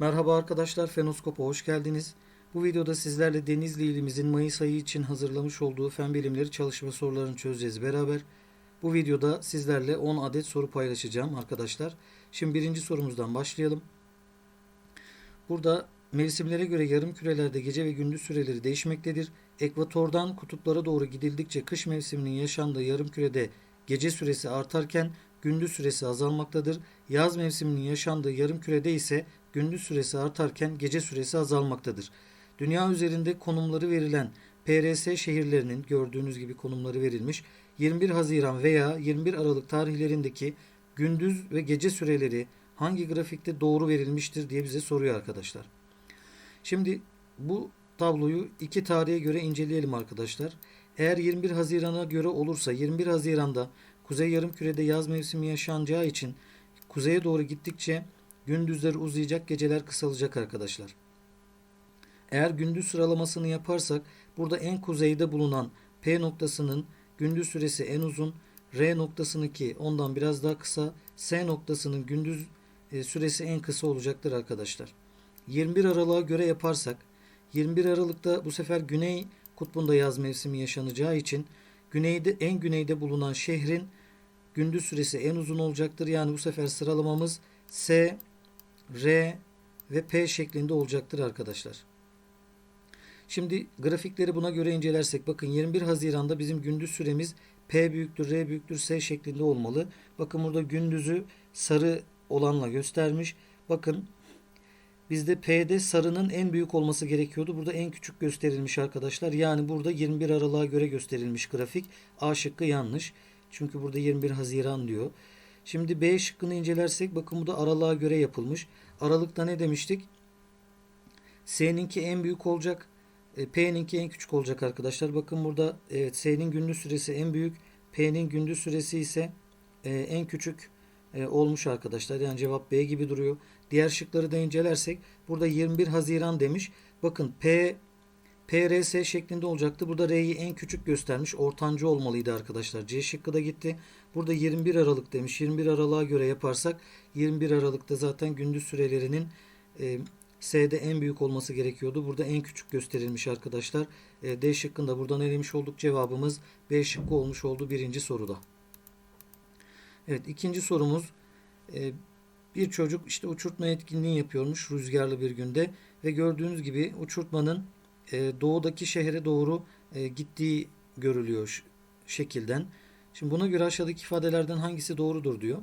Merhaba arkadaşlar, Fenoskop'a hoş geldiniz. Bu videoda sizlerle Denizli ilimizin Mayıs ayı için hazırlamış olduğu fen bilimleri çalışma sorularını çözeceğiz beraber. Bu videoda sizlerle 10 adet soru paylaşacağım arkadaşlar. Şimdi birinci sorumuzdan başlayalım. Burada mevsimlere göre yarım kürelerde gece ve gündüz süreleri değişmektedir. Ekvatordan kutuplara doğru gidildikçe kış mevsiminin yaşandığı yarım kürede gece süresi artarken gündüz süresi azalmaktadır. Yaz mevsiminin yaşandığı yarım kürede ise gündüz süresi artarken gece süresi azalmaktadır. Dünya üzerinde konumları verilen PRS şehirlerinin gördüğünüz gibi konumları verilmiş 21 Haziran veya 21 Aralık tarihlerindeki gündüz ve gece süreleri hangi grafikte doğru verilmiştir diye bize soruyor arkadaşlar. Şimdi bu tabloyu iki tarihe göre inceleyelim arkadaşlar. Eğer 21 Haziran'a göre olursa 21 Haziran'da Kuzey Yarımküre'de yaz mevsimi yaşanacağı için kuzeye doğru gittikçe gündüzler uzayacak, geceler kısalacak arkadaşlar. Eğer gündüz sıralamasını yaparsak burada en kuzeyde bulunan P noktasının gündüz süresi en uzun, R noktasınınki ondan biraz daha kısa, S noktasının gündüz e, süresi en kısa olacaktır arkadaşlar. 21 Aralık'a göre yaparsak 21 Aralık'ta bu sefer Güney Kutbu'nda yaz mevsimi yaşanacağı için güneyde en güneyde bulunan şehrin gündüz süresi en uzun olacaktır. Yani bu sefer sıralamamız S, R ve P şeklinde olacaktır arkadaşlar. Şimdi grafikleri buna göre incelersek bakın 21 Haziran'da bizim gündüz süremiz P büyüktür, R büyüktür, S şeklinde olmalı. Bakın burada gündüzü sarı olanla göstermiş. Bakın bizde P'de sarının en büyük olması gerekiyordu. Burada en küçük gösterilmiş arkadaşlar. Yani burada 21 Aralık'a göre gösterilmiş grafik. A şıkkı yanlış. Çünkü burada 21 Haziran diyor. Şimdi B şıkkını incelersek bakın bu da aralığa göre yapılmış. Aralıkta ne demiştik? S'ninki en büyük olacak. E, P'ninki en küçük olacak arkadaşlar. Bakın burada evet, S'nin gündüz süresi en büyük. P'nin gündüz süresi ise e, en küçük e, olmuş arkadaşlar. Yani cevap B gibi duruyor. Diğer şıkları da incelersek burada 21 Haziran demiş. Bakın P PRS şeklinde olacaktı. Burada R'yi en küçük göstermiş. Ortancı olmalıydı arkadaşlar. C şıkkı da gitti. Burada 21 Aralık demiş. 21 Aralık'a göre yaparsak 21 Aralık'ta zaten gündüz sürelerinin e, S'de en büyük olması gerekiyordu. Burada en küçük gösterilmiş arkadaşlar. E, D şıkkında buradan elemiş olduk. Cevabımız B şıkkı olmuş oldu birinci soruda. Evet ikinci sorumuz. E, bir çocuk işte uçurtma etkinliği yapıyormuş rüzgarlı bir günde ve gördüğünüz gibi uçurtmanın e, doğudaki şehre doğru e, gittiği görülüyor şekilden. Şimdi buna göre aşağıdaki ifadelerden hangisi doğrudur diyor.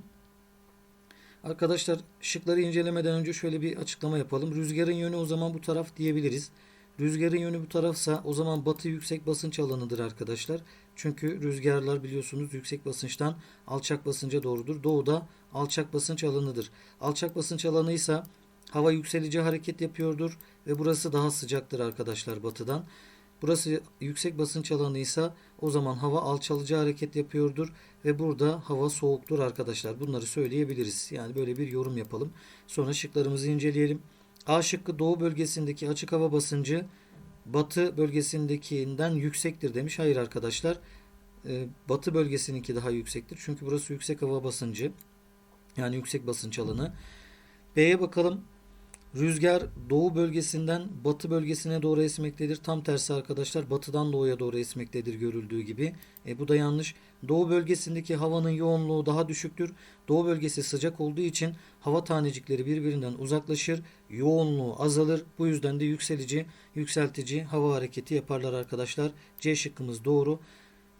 Arkadaşlar şıkları incelemeden önce şöyle bir açıklama yapalım. Rüzgarın yönü o zaman bu taraf diyebiliriz. Rüzgarın yönü bu tarafsa o zaman batı yüksek basınç alanıdır arkadaşlar. Çünkü rüzgarlar biliyorsunuz yüksek basınçtan alçak basınca doğrudur. Doğuda alçak basınç alanıdır. Alçak basınç alanıysa hava yükselici hareket yapıyordur ve burası daha sıcaktır arkadaşlar batıdan. Burası yüksek basınç alanıysa o zaman hava alçalıcı hareket yapıyordur ve burada hava soğuktur arkadaşlar. Bunları söyleyebiliriz. Yani böyle bir yorum yapalım. Sonra şıklarımızı inceleyelim. A şıkkı doğu bölgesindeki açık hava basıncı batı bölgesindekinden yüksektir demiş. Hayır arkadaşlar. Ee, batı bölgesininki daha yüksektir. Çünkü burası yüksek hava basıncı. Yani yüksek basınç alanı. B'ye bakalım. Rüzgar doğu bölgesinden batı bölgesine doğru esmektedir. Tam tersi arkadaşlar batıdan doğuya doğru esmektedir görüldüğü gibi. E, bu da yanlış. Doğu bölgesindeki havanın yoğunluğu daha düşüktür. Doğu bölgesi sıcak olduğu için hava tanecikleri birbirinden uzaklaşır. Yoğunluğu azalır. Bu yüzden de yükselici, yükseltici hava hareketi yaparlar arkadaşlar. C şıkkımız doğru.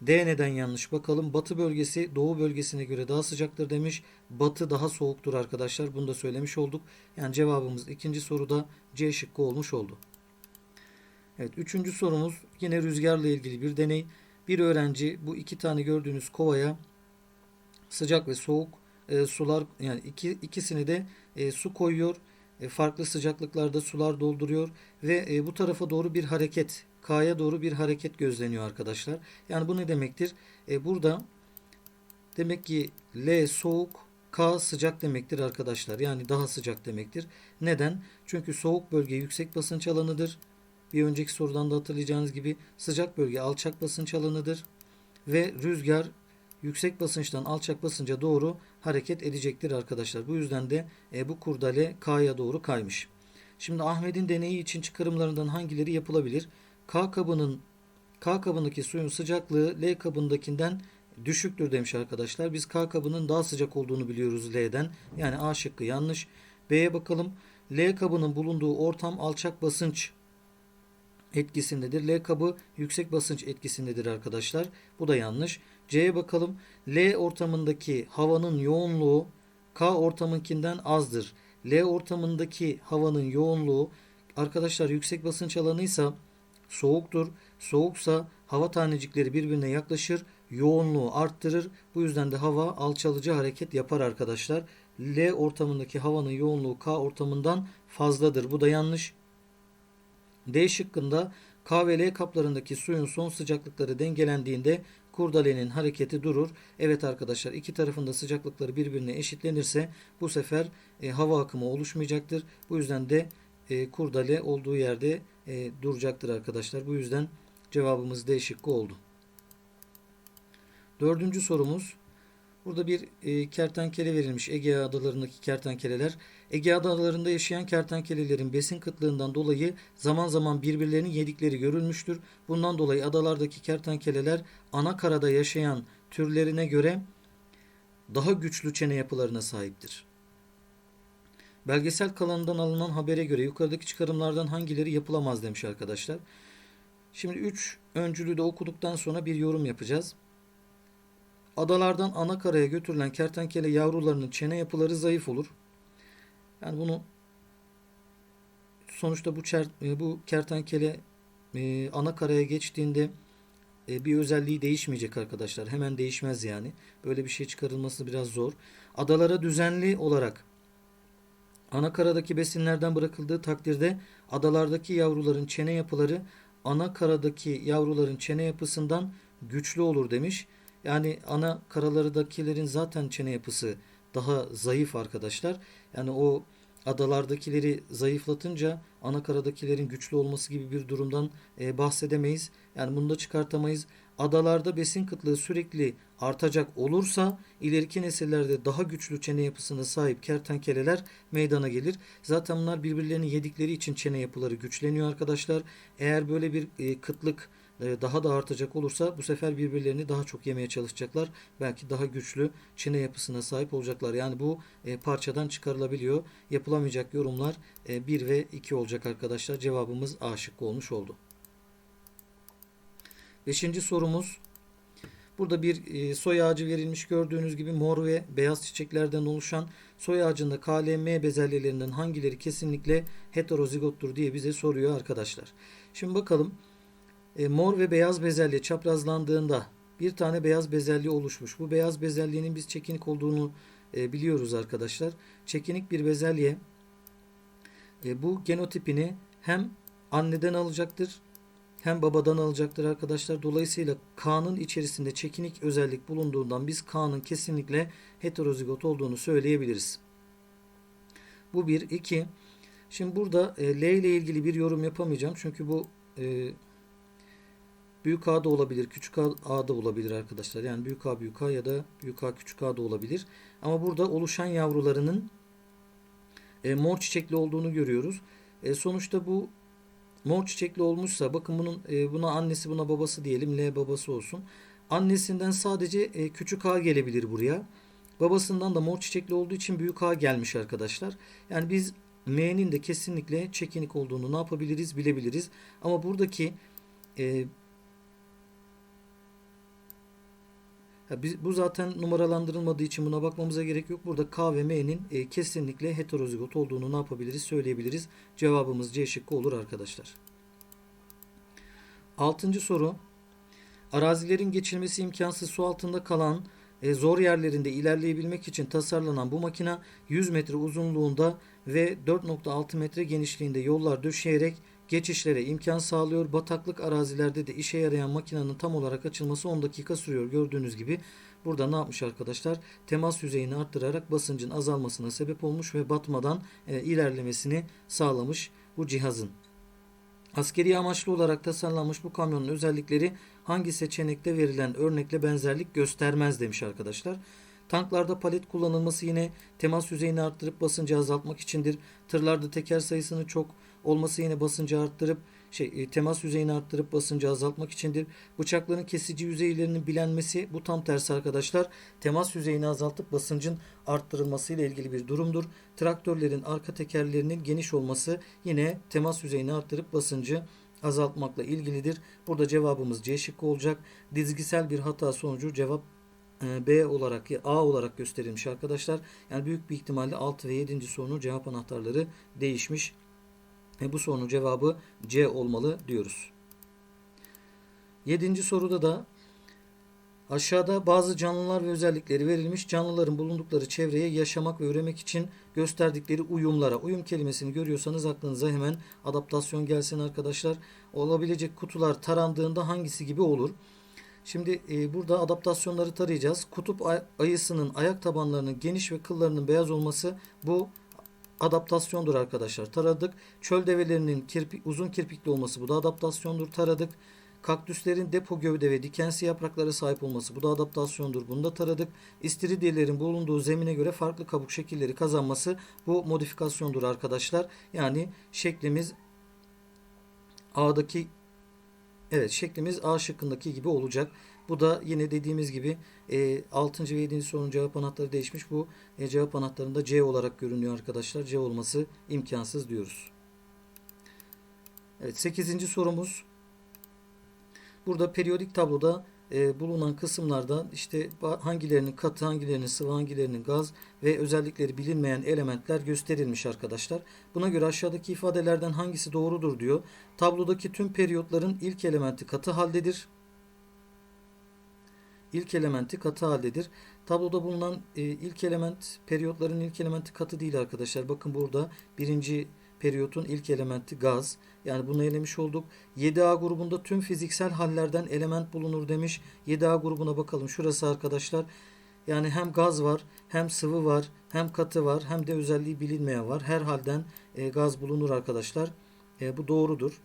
D neden yanlış bakalım. Batı bölgesi doğu bölgesine göre daha sıcaktır demiş. Batı daha soğuktur arkadaşlar. Bunu da söylemiş olduk. Yani cevabımız ikinci soruda C şıkkı olmuş oldu. Evet üçüncü sorumuz yine rüzgarla ilgili bir deney. Bir öğrenci bu iki tane gördüğünüz kovaya sıcak ve soğuk e, sular yani iki, ikisini de e, su koyuyor. E, farklı sıcaklıklarda sular dolduruyor ve e, bu tarafa doğru bir hareket K'ya doğru bir hareket gözleniyor arkadaşlar. Yani bu ne demektir? E, burada demek ki L soğuk, K sıcak demektir arkadaşlar. Yani daha sıcak demektir. Neden? Çünkü soğuk bölge yüksek basınç alanıdır. Bir önceki sorudan da hatırlayacağınız gibi sıcak bölge alçak basınç alanıdır. Ve rüzgar yüksek basınçtan alçak basınca doğru hareket edecektir arkadaşlar. Bu yüzden de e, bu kurdale K'ya doğru kaymış. Şimdi Ahmet'in deneyi için çıkarımlarından hangileri yapılabilir? K kabının K kabındaki suyun sıcaklığı L kabındakinden düşüktür demiş arkadaşlar. Biz K kabının daha sıcak olduğunu biliyoruz L'den. Yani A şıkkı yanlış. B'ye bakalım. L kabının bulunduğu ortam alçak basınç etkisindedir. L kabı yüksek basınç etkisindedir arkadaşlar. Bu da yanlış. C'ye bakalım. L ortamındaki havanın yoğunluğu K ortamınkinden azdır. L ortamındaki havanın yoğunluğu arkadaşlar yüksek basınç alanıysa soğuktur. Soğuksa hava tanecikleri birbirine yaklaşır, yoğunluğu arttırır. Bu yüzden de hava alçalıcı hareket yapar arkadaşlar. L ortamındaki havanın yoğunluğu K ortamından fazladır. Bu da yanlış. D şıkkında K ve L kaplarındaki suyun son sıcaklıkları dengelendiğinde kurdalenin hareketi durur. Evet arkadaşlar iki tarafında sıcaklıkları birbirine eşitlenirse bu sefer e, hava akımı oluşmayacaktır. Bu yüzden de e, kurdale olduğu yerde e, duracaktır arkadaşlar. Bu yüzden cevabımız D şıkkı oldu. Dördüncü sorumuz. Burada bir e, kertenkele verilmiş Ege adalarındaki kertenkeleler. Ege adalarında yaşayan kertenkelelerin besin kıtlığından dolayı zaman zaman birbirlerini yedikleri görülmüştür. Bundan dolayı adalardaki kertenkeleler ana karada yaşayan türlerine göre daha güçlü çene yapılarına sahiptir. Belgesel kalanından alınan habere göre yukarıdaki çıkarımlardan hangileri yapılamaz demiş arkadaşlar. Şimdi 3 öncülü de okuduktan sonra bir yorum yapacağız. Adalardan ana karaya götürülen kertenkele yavrularının çene yapıları zayıf olur. Yani bunu sonuçta bu çer, e, bu kertenkele e, ana karaya geçtiğinde e, bir özelliği değişmeyecek arkadaşlar. Hemen değişmez yani. Böyle bir şey çıkarılması biraz zor. Adalara düzenli olarak ana karadaki besinlerden bırakıldığı takdirde adalardaki yavruların çene yapıları ana karadaki yavruların çene yapısından güçlü olur demiş. Yani ana karalardakilerin zaten çene yapısı daha zayıf arkadaşlar. Yani o adalardakileri zayıflatınca ana karadakilerin güçlü olması gibi bir durumdan e, bahsedemeyiz. Yani bunu da çıkartamayız. Adalarda besin kıtlığı sürekli artacak olursa ileriki nesillerde daha güçlü çene yapısına sahip kertenkeleler meydana gelir. Zaten bunlar birbirlerini yedikleri için çene yapıları güçleniyor arkadaşlar. Eğer böyle bir e, kıtlık daha da artacak olursa bu sefer birbirlerini daha çok yemeye çalışacaklar. Belki daha güçlü çene yapısına sahip olacaklar. Yani bu e, parçadan çıkarılabiliyor. Yapılamayacak yorumlar 1 e, ve 2 olacak arkadaşlar. Cevabımız A şıkkı olmuş oldu. Beşinci sorumuz. Burada bir soy ağacı verilmiş gördüğünüz gibi mor ve beyaz çiçeklerden oluşan soy ağacında KLM bezelyelerinden hangileri kesinlikle heterozigottur diye bize soruyor arkadaşlar. Şimdi bakalım e, mor ve beyaz bezelye çaprazlandığında bir tane beyaz bezelye oluşmuş. Bu beyaz bezelyenin biz çekinik olduğunu e, biliyoruz arkadaşlar. Çekinik bir bezelye e, bu genotipini hem anneden alacaktır hem babadan alacaktır arkadaşlar. Dolayısıyla K'nın içerisinde çekinik özellik bulunduğundan biz K'nın kesinlikle heterozigot olduğunu söyleyebiliriz. Bu bir. iki. Şimdi burada L ile ilgili bir yorum yapamayacağım. Çünkü bu Büyük A da olabilir, küçük A da olabilir arkadaşlar. Yani büyük A büyük A ya da büyük A küçük A da olabilir. Ama burada oluşan yavrularının e, mor çiçekli olduğunu görüyoruz. E, sonuçta bu mor çiçekli olmuşsa bakın bunun e, buna annesi buna babası diyelim L babası olsun. Annesinden sadece e, küçük A gelebilir buraya. Babasından da mor çiçekli olduğu için büyük A gelmiş arkadaşlar. Yani biz M'nin de kesinlikle çekinik olduğunu ne yapabiliriz bilebiliriz. Ama buradaki e, biz, bu zaten numaralandırılmadığı için buna bakmamıza gerek yok. Burada K ve M'nin e, kesinlikle heterozigot olduğunu ne yapabiliriz söyleyebiliriz. Cevabımız C şıkkı olur arkadaşlar. Altıncı soru. Arazilerin geçilmesi imkansız su altında kalan e, zor yerlerinde ilerleyebilmek için tasarlanan bu makina 100 metre uzunluğunda ve 4.6 metre genişliğinde yollar döşeyerek geçişlere imkan sağlıyor. Bataklık arazilerde de işe yarayan makinenin tam olarak açılması 10 dakika sürüyor. Gördüğünüz gibi burada ne yapmış arkadaşlar? Temas yüzeyini arttırarak basıncın azalmasına sebep olmuş ve batmadan e, ilerlemesini sağlamış bu cihazın. Askeri amaçlı olarak tasarlanmış bu kamyonun özellikleri hangi seçenekte verilen örnekle benzerlik göstermez demiş arkadaşlar. Tanklarda palet kullanılması yine temas yüzeyini arttırıp basıncı azaltmak içindir. Tırlarda teker sayısının çok olması yine basıncı arttırıp şey e, temas yüzeyini arttırıp basıncı azaltmak içindir. Bıçakların kesici yüzeylerinin bilenmesi bu tam tersi arkadaşlar. Temas yüzeyini azaltıp basıncın arttırılması ile ilgili bir durumdur. Traktörlerin arka tekerlerinin geniş olması yine temas yüzeyini arttırıp basıncı azaltmakla ilgilidir. Burada cevabımız C şıkkı olacak. Dizgisel bir hata sonucu cevap e, B olarak A olarak gösterilmiş arkadaşlar. Yani büyük bir ihtimalle 6 ve 7. sorunun cevap anahtarları değişmiş. E, bu sorunun cevabı C olmalı diyoruz. 7. soruda da aşağıda bazı canlılar ve özellikleri verilmiş. Canlıların bulundukları çevreye yaşamak ve üremek için gösterdikleri uyumlara. Uyum kelimesini görüyorsanız aklınıza hemen adaptasyon gelsin arkadaşlar. Olabilecek kutular tarandığında hangisi gibi olur? Şimdi e, burada adaptasyonları tarayacağız. Kutup ay- ayısının ayak tabanlarının geniş ve kıllarının beyaz olması bu adaptasyondur arkadaşlar. Taradık. Çöl develerinin kirpi, uzun kirpikli olması bu da adaptasyondur. Taradık. Kaktüslerin depo gövde ve dikensi yapraklara sahip olması bu da adaptasyondur. Bunu da taradık. İstiridyelerin bulunduğu zemine göre farklı kabuk şekilleri kazanması bu modifikasyondur arkadaşlar. Yani şeklimiz A'daki Evet şeklimiz A şıkkındaki gibi olacak. Bu da yine dediğimiz gibi e, 6. ve 7. sorunun cevap anahtarı değişmiş. Bu e, cevap anahtarında C olarak görünüyor arkadaşlar. C olması imkansız diyoruz. Evet 8. sorumuz. Burada periyodik tabloda e, bulunan kısımlarda işte hangilerinin katı, hangilerinin sıvı, hangilerinin gaz ve özellikleri bilinmeyen elementler gösterilmiş arkadaşlar. Buna göre aşağıdaki ifadelerden hangisi doğrudur diyor. Tablodaki tüm periyotların ilk elementi katı haldedir. İlk elementi katı haldedir. Tabloda bulunan e, ilk element, periyotların ilk elementi katı değil arkadaşlar. Bakın burada birinci periyotun ilk elementi gaz. Yani bunu elemiş olduk. 7A grubunda tüm fiziksel hallerden element bulunur demiş. 7A grubuna bakalım. Şurası arkadaşlar. Yani hem gaz var, hem sıvı var, hem katı var, hem de özelliği bilinmeyen var. Her halden e, gaz bulunur arkadaşlar. E, bu doğrudur.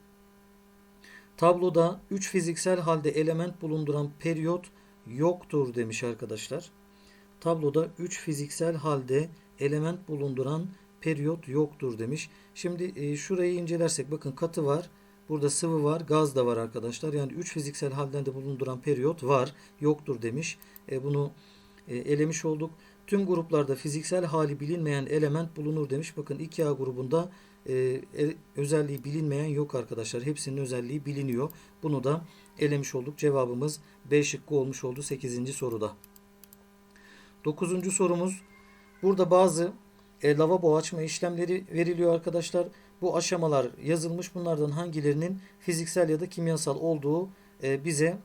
Tabloda 3 fiziksel halde element bulunduran periyot yoktur demiş arkadaşlar. Tabloda 3 fiziksel halde element bulunduran periyot yoktur demiş. Şimdi e, şurayı incelersek bakın katı var. Burada sıvı var, gaz da var arkadaşlar. Yani 3 fiziksel halden de bulunduran periyot var, yoktur demiş. E, bunu e, elemiş olduk. Tüm gruplarda fiziksel hali bilinmeyen element bulunur demiş. Bakın 2A grubunda e, e, özelliği bilinmeyen yok arkadaşlar. Hepsinin özelliği biliniyor. Bunu da elemiş olduk. Cevabımız B şıkkı olmuş oldu 8. soruda. 9. sorumuz. Burada bazı e, lavabo açma işlemleri veriliyor arkadaşlar. Bu aşamalar yazılmış. Bunlardan hangilerinin fiziksel ya da kimyasal olduğu e, bize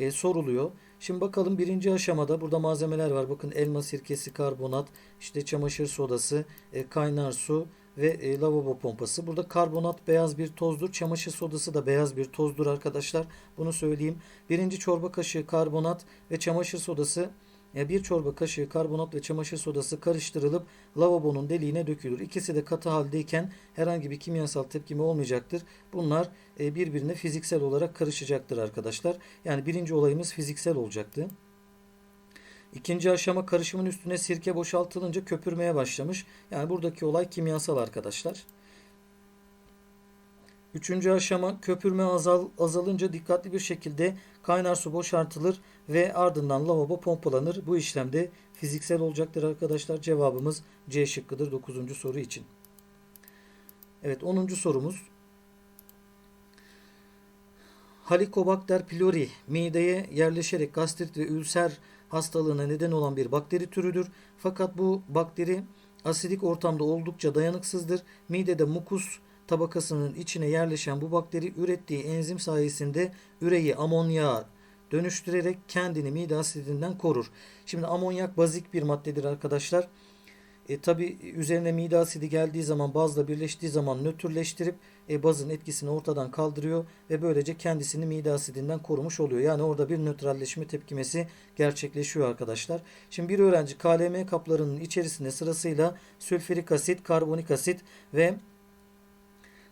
e, soruluyor. Şimdi bakalım birinci aşamada burada malzemeler var. Bakın elma sirkesi, karbonat, işte çamaşır sodası, e, kaynar su ve e, lavabo pompası. Burada karbonat beyaz bir tozdur. Çamaşır sodası da beyaz bir tozdur arkadaşlar. Bunu söyleyeyim. Birinci çorba kaşığı karbonat ve çamaşır sodası bir çorba kaşığı karbonat ve çamaşır sodası karıştırılıp lavabonun deliğine dökülür. İkisi de katı haldeyken herhangi bir kimyasal tepkime olmayacaktır. Bunlar e, birbirine fiziksel olarak karışacaktır arkadaşlar. Yani birinci olayımız fiziksel olacaktı. İkinci aşama karışımın üstüne sirke boşaltılınca köpürmeye başlamış. Yani buradaki olay kimyasal arkadaşlar. Üçüncü aşama köpürme azal, azalınca dikkatli bir şekilde kaynar su boşaltılır ve ardından lavabo pompalanır. Bu işlemde fiziksel olacaktır arkadaşlar. Cevabımız C şıkkıdır 9. soru için. Evet 10. sorumuz. Helicobacter pylori mideye yerleşerek gastrit ve ülser hastalığına neden olan bir bakteri türüdür. Fakat bu bakteri asidik ortamda oldukça dayanıksızdır. Midede mukus tabakasının içine yerleşen bu bakteri ürettiği enzim sayesinde üreyi amonyağa dönüştürerek kendini mide asidinden korur. Şimdi amonyak bazik bir maddedir arkadaşlar. E, tabi üzerine mide asidi geldiği zaman bazla birleştiği zaman nötrleştirip e, bazın etkisini ortadan kaldırıyor ve böylece kendisini mide asidinden korumuş oluyor. Yani orada bir nötralleşme tepkimesi gerçekleşiyor arkadaşlar. Şimdi bir öğrenci KLM kaplarının içerisinde sırasıyla sülfürik asit, karbonik asit ve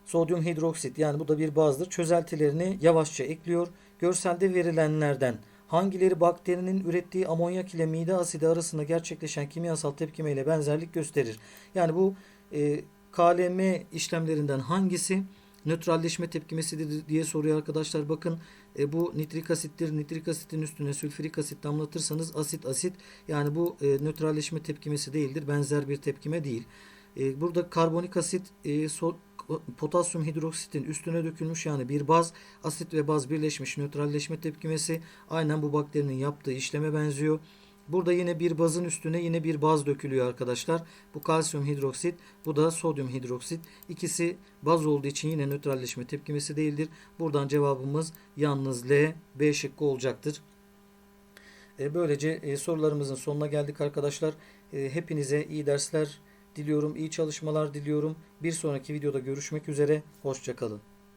sodyum hidroksit yani bu da bir bazdır çözeltilerini yavaşça ekliyor. Görselde verilenlerden Hangileri bakterinin ürettiği amonyak ile mide asidi arasında gerçekleşen kimyasal tepkime ile benzerlik gösterir? Yani bu e, KLM işlemlerinden hangisi nötralleşme tepkimesidir diye soruyor arkadaşlar. Bakın e, bu nitrik asittir. Nitrik asitin üstüne sülfürik asit damlatırsanız asit asit yani bu e, nötralleşme tepkimesi değildir. Benzer bir tepkime değil. E, burada karbonik asit e, so, potasyum hidroksitin üstüne dökülmüş yani bir baz asit ve baz birleşmiş nötralleşme tepkimesi aynen bu bakterinin yaptığı işleme benziyor. Burada yine bir bazın üstüne yine bir baz dökülüyor arkadaşlar. Bu kalsiyum hidroksit, bu da sodyum hidroksit. İkisi baz olduğu için yine nötralleşme tepkimesi değildir. Buradan cevabımız yalnız L, B şıkkı olacaktır. E, Böylece e, sorularımızın sonuna geldik arkadaşlar. E, Hepinize iyi dersler diliyorum, iyi çalışmalar diliyorum. Bir sonraki videoda görüşmek üzere. Hoşçakalın.